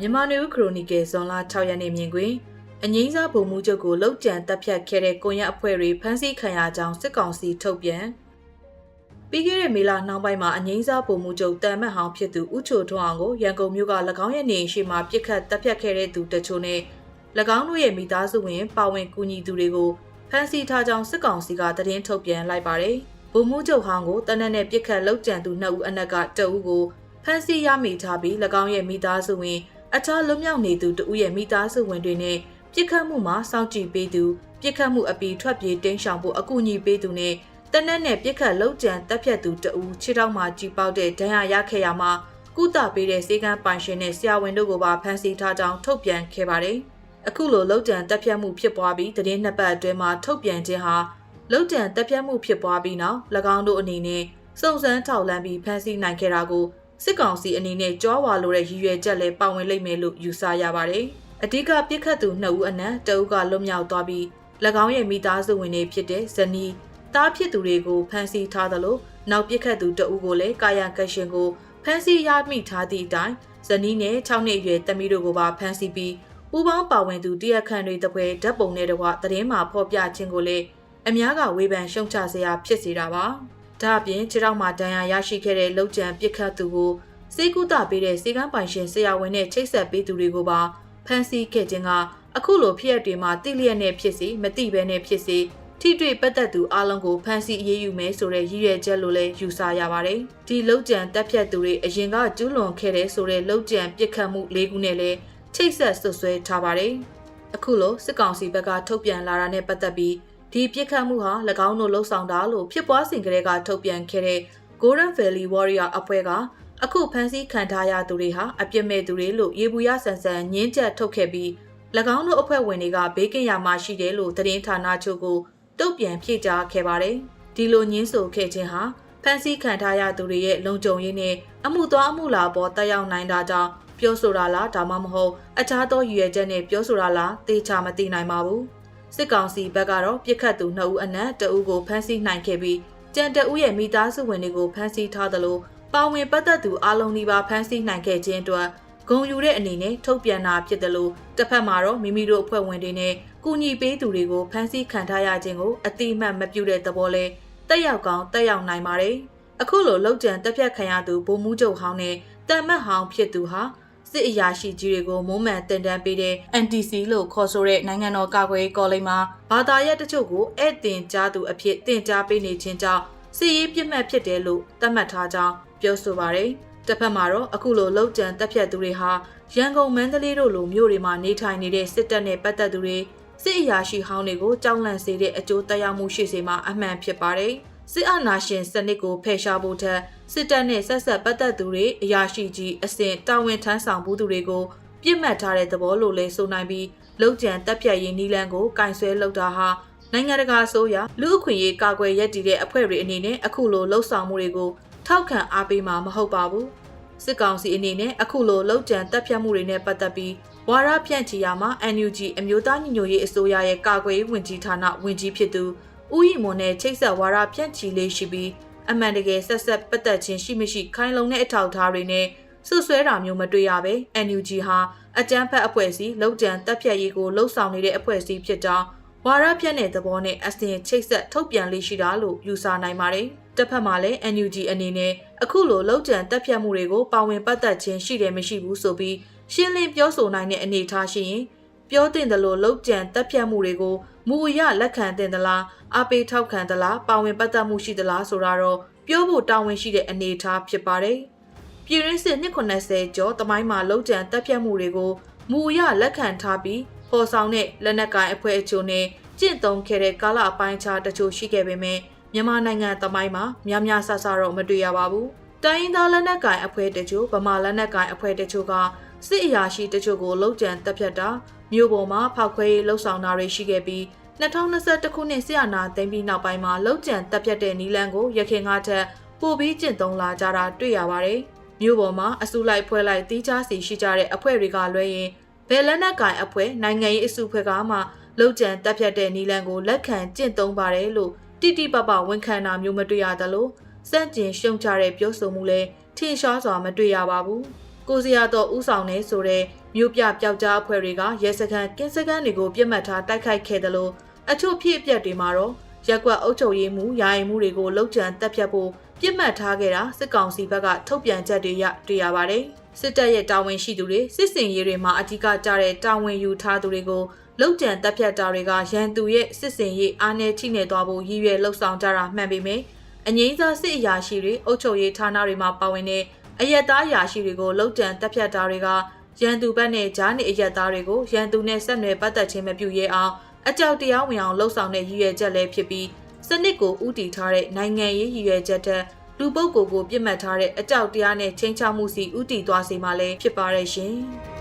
မြန်မာနေဦးခရိုနီကယ်ဇွန်လ6ရက်နေ့မြင်ကွင်းအငိမ့်စားဗိုလ်မှူးချုပ်ကိုလှုပ်ကြံတပ်ဖြတ်ခဲ့တဲ့ကွန်ရက်အဖွဲ့တွေဖမ်းဆီးခံရကြောင်းစစ်ကောင်စီထုတ်ပြန်ပြီးခဲ့တဲ့မေလနှောင်းပိုင်းမှာအငိမ့်စားဗိုလ်မှူးချုပ်တန်မတ်ဟောင်ဖြစ်သူဦးချိုထွန်းအောင်ကိုရန်ကုန်မြို့က၎င်းရဲ့နေအိမ်ရှိမှပြစ်ခတ်တပ်ဖြတ်ခဲ့တဲ့သူတချို့နဲ့၎င်းတို့ရဲ့မိသားစုဝင်ပါဝင်ကူညီသူတွေကိုဖမ်းဆီးထားကြောင်းစစ်ကောင်စီကသတင်းထုတ်ပြန်လိုက်ပါတယ်ဗိုလ်မှူးချုပ်ဟောင်းကိုတနက်နဲ့ပြစ်ခတ်လှုပ်ကြံသူနှစ်ဦးအနက်ကတအူးကိုဖမ်းဆီးရမိထားပြီး၎င်းရဲ့မိသားစုဝင် အခြားလွတ်မြောက်နေသူတဦးရဲ့မိသားစုဝင်တွေနဲ့ပြစ်ခတ်မှုမှာစောင့်ကြည့်ပေးသူပြစ်ခတ်မှုအပြီးထွက်ပြေးတင်းရှောင်ဖို့အကူအညီပေးသူနဲ့တနက်နဲ့ပြစ်ခတ်လောက်ကျန်တပ်ဖြတ်သူတဦးခြေထောက်မှာကြီးပေါက်တဲ့ဒဏ်ရာရခဲ့ရမှာကုသပေးတဲ့စေကန်းပိုင်ရှင်နဲ့ဆရာဝန်တို့ကိုပါဖမ်းဆီးထားကြောင်းထုတ်ပြန်ခဲ့ပါတယ်။အခုလိုလောက်ကျန်တပ်ဖြတ်မှုဖြစ်ပွားပြီးတရင်နှစ်ပတ်အတွင်းမှာထုတ်ပြန်ခြင်းဟာလောက်ကျန်တပ်ဖြတ်မှုဖြစ်ပွားပြီးနောက်၎င်းတို့အနေနဲ့စုံစမ်းထောက်လှမ်းပြီးဖမ်းဆီးနိုင်ခဲ့တာကို စစ်ကောင်စီအနေနဲ့ကြွားဝါလိုတဲ့ရည်ရွယ်ချက်လည်းပါဝင်လိမ့်မယ်လို့ယူဆရပါတယ်။အဓိကပြစ်ခတ်သူနှစ်ဦးအနက်တအုပ်ကလွတ်မြောက်သွားပြီး၎င်းရဲ့မိသားစုဝင်တွေဖြစ်တဲ့ဇနီးတားဖြစ်သူတွေကိုဖမ်းဆီးထားသလိုနောက်ပြစ်ခတ်သူတအုပ်ကိုလည်းကာယကရှင်ကိုဖမ်းဆီးရမိထားသည့်အတိုင်းဇနီးနဲ့6နှစ်အရွယ်တမီးတို့ကိုပါဖမ်းဆီးပြီးပူပေါင်းပါဝင်သူတရက်ခန့်တွေတပွဲဓာတ်ပုံနဲ့တကွသတင်းမှာဖော်ပြခြင်းကိုလည်းအများကဝေဖန်ရှုံချစရာဖြစ်စေတာပါ။ ဒါအပြင်ခြေထောက်မှာဒဏ်ရာရရှိခဲ့တဲ့လောက်ကျန်ပြစ်ခတ်သူကိုစေကုသပေးတဲ့စေကန်းပိုင်ရှင်ဆရာဝန်နဲ့ချိတ်ဆက်ပေးသူတွေကိုပါဖမ်းဆီးခဲ့ခြင်းကအခုလိုဖြစ်ရတွေမှာတိလျက်နဲ့ဖြစ်စီမတိဘဲနဲ့ဖြစ်စီထိတွေ့ပတ်သက်သူအလုံးကိုဖမ်းဆီးအရေးယူမယ်ဆိုတဲ့ရည်ရွယ်ချက်လို့လည်းယူဆရပါတယ်။ဒီလောက်ကျန်တက်ဖြတ်သူတွေအရင်ကကျူးလွန်ခဲ့တဲ့ဆိုတဲ့လောက်ကျန်ပြစ်ခတ်မှု၄ခုနဲ့လည်းချိတ်ဆက်ဆွဆွဲထားပါတယ်။အခုလိုစစ်ကောင်စီဘက်ကထုတ်ပြန်လာတာနဲ့ပတ်သက်ပြီး ဒီပြစ်ခတ်မှုဟာ၎င်းတို့လှုပ်ဆောင်တာလို့ဖြစ်ပွားစဉ်ကတည်းကထုတ်ပြန်ခဲ့တဲ့ Golden Valley Warrior အဖွဲ့ကအခုဖမ်းဆီးခံထားရသူတွေဟာအပြစ်မဲ့သူတွေလို့ရေဘူးရဆန်ဆန်ညင်းချက်ထုတ်ခဲ့ပြီး၎င်းတို့အဖွဲ့ဝင်တွေကဘေးကင်းရာမှာရှိတယ်လို့သတင်းဌာနချုပ်ကိုတုတ်ပြန်ဖြေကြားခဲ့ပါတယ်။ဒီလိုညင်းဆိုခဲ့ခြင်းဟာဖမ်းဆီးခံထားရသူတွေရဲ့လုံခြုံရေးနဲ့အမှုသွားအမှုလာပေါ်တက်ရောက်နိုင်တာကြောင့်ပြောဆိုတာလားဒါမှမဟုတ်အခြားသောရည်ရွယ်ချက်နဲ့ပြောဆိုတာလားသေချာမသိနိုင်ပါဘူး။ စစ်ကောင်စီဘက်ကတော့ပြစ်ခတ်သူနှစ်ဦးအနက်တဦးကိုဖမ်းဆီးနိုင်ခဲ့ပြီးကြံတဦးရဲ့မိသားစုဝင်တွေကိုဖမ်းဆီးထားသလိုပါဝင်ပတ်သက်သူအလုံးဒီပါဖမ်းဆီးနိုင်ခဲ့ခြင်းအတွက်ဂုံယူတဲ့အနေနဲ့ထုတ်ပြန်တာဖြစ်တယ်လို့တစ်ဖက်မှာတော့မိမိတို့အဖွဲ့ဝင်တွေနဲ့ကူညီပေးသူတွေကိုဖမ်းဆီးခံထားရခြင်းကိုအတိအမှတ်မပြုတဲ့သဘောလဲတက်ရောက်ကောင်းတက်ရောက်နိုင်ပါတယ်။အခုလိုလောက်ကျန်တက်ပြတ်ခံရသူဗိုလ်မှူးချုပ်ဟောင်းနဲ့တန်မတ်ဟောင်းဖြစ်သူဟာ စစ်အရာရှိကြီးတွေကိုမုံမှန်တင်တန်းပေးတဲ့ NTC လို့ခေါ်ဆိုတဲ့နိုင်ငံတော်ကာကွယ်ရေးကော်လိပ်မှာဘာသာရပ်တချို့ကိုဧည့်တင်ကြားသူအဖြစ်တင်ကြားပေးနေခြင်းကြောင့်စစ်ရေးပြစ်မှတ်ဖြစ်တယ်လို့သတ်မှတ်ထားကြောင်းပြောဆိုပါတယ်။တစ်ဖက်မှာတော့အခုလိုလောက်ကျန်တပ်ဖြတ်သူတွေဟာရန်ကုန်မန္တလေးတို့လိုမြို့တွေမှာနေထိုင်နေတဲ့စစ်တပ်နဲ့ပတ်သက်သူတွေစစ်အရာရှိဟောင်းတွေကိုကြောက်လန့်စေတဲ့အကျိုးသက်ရောက်မှုရှိစေမှာအမှန်ဖြစ်ပါတယ်။ စစ်အာဏာရှင်စနစ်ကိုဖယ်ရှားဖို့ထက်စစ်တပ်နဲ့ဆက်ဆက်ပတ်သက်သူတွေအရာရှိကြီးအစဉ်တာဝန်ထမ်းဆောင်မှုသူတွေကိုပြစ်မှတ်ထားတဲ့သဘောလို့လဲဆိုနိုင်ပြီးလောက်ကျန်တပ်ဖြတ်ရေးနီလန်းကိုကင်ဆယ်လုပ်တာဟာနိုင်ငံတကာဆိုရလူအခွင့်အရေးကာကွယ်ရည်တည်တဲ့အဖွဲ့တွေအနေနဲ့အခုလိုလှုပ်ဆောင်မှုတွေကိုထောက်ခံအားပေးမှာမဟုတ်ပါဘူးစစ်ကောင်စီအနေနဲ့အခုလိုလှုပ်ကြံတက်ဖြတ်မှုတွေနဲ့ပတ်သက်ပြီးဝါရဖြန့်ချီရာမှာ NUG အမျိုးသားညီညွတ်ရေးအစိုးရရဲ့ကာကွယ်ရေးဝန်ကြီးဌာနဝန်ကြီးဖြစ်သူ ဦးရီမွန်နဲ့ချိတ်ဆက်ဝါရဖြန့်ချီလေးရှိပြီးအမှန်တကယ်ဆက်ဆက်ပတ်သက်ခြင်းရှိမရှိခိုင်လုံတဲ့အထောက်အထားတွေနဲ့ဆွဆွဲတာမျိုးမတွေ့ရပဲ NUG ဟာအကြမ်းဖက်အဖွဲ့အစည်းလှုပ်ကြံတက်ဖြတ်ရေးကိုလှုပ်ဆောင်နေတဲ့အဖွဲ့အစည်းဖြစ်ကြောင်းဝါရဖြန့်တဲ့သဘောနဲ့အစဉ်ချိတ်ဆက်ထုတ်ပြန်လေးရှိတာလို့ယူဆနိုင်ပါတယ်။တစ်ဖက်မှာလည်း NUG အနေနဲ့အခုလိုလောက်ကျန်တက်ဖြတ်မှုတွေကိုပါဝင်ပတ်သက်ခြင်းရှိတယ်မရှိဘူးဆိုပြီးရှင်းလင်းပြောဆိုနိုင်တဲ့အနေအထားရှိရင်ပြောတင်တယ်လို့လောက်ကျန်တက်ဖြတ်မှုတွေကို မူအရလက်ခံတင်သလားအပေးထောက်ခံသလားပါဝင်ပတ်သက်မှုရှိသလားဆိုတာတော့ပြောဖို့တာဝန်ရှိတဲ့အနေအထားဖြစ်ပါတယ်။ပြည်ရင်းစစ်290ကျော်တမိုင်းမှာလောက်ကျန်တက်ဖြတ်မှုတွေကိုမူအရလက်ခံထားပြီးပေါ်ဆောင်တဲ့လက်နက်ကိုင်အဖွဲ့အချို့နဲ့ကျင့်သုံးခဲ့တဲ့ကာလအပိုင်းခြားတချို့ရှိခဲ့ပေမဲ့မြန်မာနိုင်ငံတမိုင်းမှာများများဆဆတော့မတွေ့ရပါဘူး။တိုင်းရင်းသားလက်နက်ကိုင်အဖွဲ့တချို့ဗမာလက်နက်ကိုင်အဖွဲ့တချို့ကစစ်အရာရှိတချို့ကိုလှုပ်ကြံတပ်ဖြတ်တာမြို့ပေါ်မှာဖောက်ခွဲရေးလှုပ်ဆောင်တာတွေရှိခဲ့ပြီး 2021ခုနှစ်ဆရာနာသိမ်းပြီးနောက်ပိုင်းမှာလှုပ်ကြံတပ်ဖြတ်တဲ့နီလန်းကိုရခင်ကထက်ပိုပြီးကျင့်သုံးလာကြတာတွေ့ရပါတယ်။မြို့ပေါ်မှာအစုလိုက်ဖွဲလိုက်တီးခြားစီရှိကြတဲ့အဖွဲ့တွေကလွဲရင်ဘယ်လက်နက်ကင်အဖွဲ့နိုင်ငံရေးအစုဖွဲ့ကမှလောက်ကျန်တက်ဖြတ်တဲ့နီလန်ကိုလက်ခံကျင့်သုံးပါတယ်လို့တိတိပပဝန်ခံတာမျိုးမတွေ့ရသလိုစန့်ကျင်ရှုံချတဲ့ပြောဆိုမှုလည်းထင်ရှားစွာမတွေ့ရပါဘူးကိုစရာတော်ဥဆောင်နေဆိုတဲ့မြို့ပြပျောက်ကြားအဖွဲ့တွေကရဲစခန်းကင်းစခန်းတွေကိုပြစ်မှတ်ထားတိုက်ခိုက်ခဲ့တယ်လို့ အချို့ဖြစ်အပျက်တွေမှာတော့ရက်ကွက်အုပ်ချုပ်ရေးမှုယာယီမှုတွေကိုလှုပ်ကြံတက်ဖြတ်ဖို့ပြစ်မှတ်ထားခဲ့တာစစ်ကောင်စီဘက်ကထုတ်ပြန်ချက်တွေရတွေ့ရပါတယ်။စစ်တပ်ရဲ့တာဝန်ရှိသူတွေစစ်စင်ရေးတွေမှာအ धिक ကြတဲ့တာဝန်ယူထားသူတွေကိုလှုပ်ကြံတက်ဖြတ်တာတွေကရန်သူရဲ့စစ်စင်ရေးအားနည်းချိနေသွားဖို့ရည်ရွယ်လှုပ်ဆောင်ကြတာမှန်ပေမယ့်အငိမ့်စားစစ်အရာရှိတွေအုပ်ချုပ်ရေးဌာနတွေမှာပါဝင်တဲ့အယက်သားအရာရှိတွေကိုလှုပ်ကြံတက်ဖြတ်တာတွေကရန်သူဘက်နဲ့ဂျားနေအယက်သားတွေကိုရန်သူနဲ့ဆက်နွယ်ပတ်သက်ခြင်းမပြုရဲအောင် အကြောက်တရားဝင်အောင်လှုပ်ဆောင်တဲ့ရည်ရွယ်ချက်လည်းဖြစ်ပြီးစနစ်ကိုဥတီထားတဲ့နိုင်ငံရေးရည်ရွယ်ချက်တဲ့လူပုဂ္ဂိုလ်ကိုပြစ်မှတ်ထားတဲ့အကြောက်တရားနဲ့ချင်းချောက်မှုစီဥတီသွားစေမှလည်းဖြစ်ပါရဲ့ရှင်။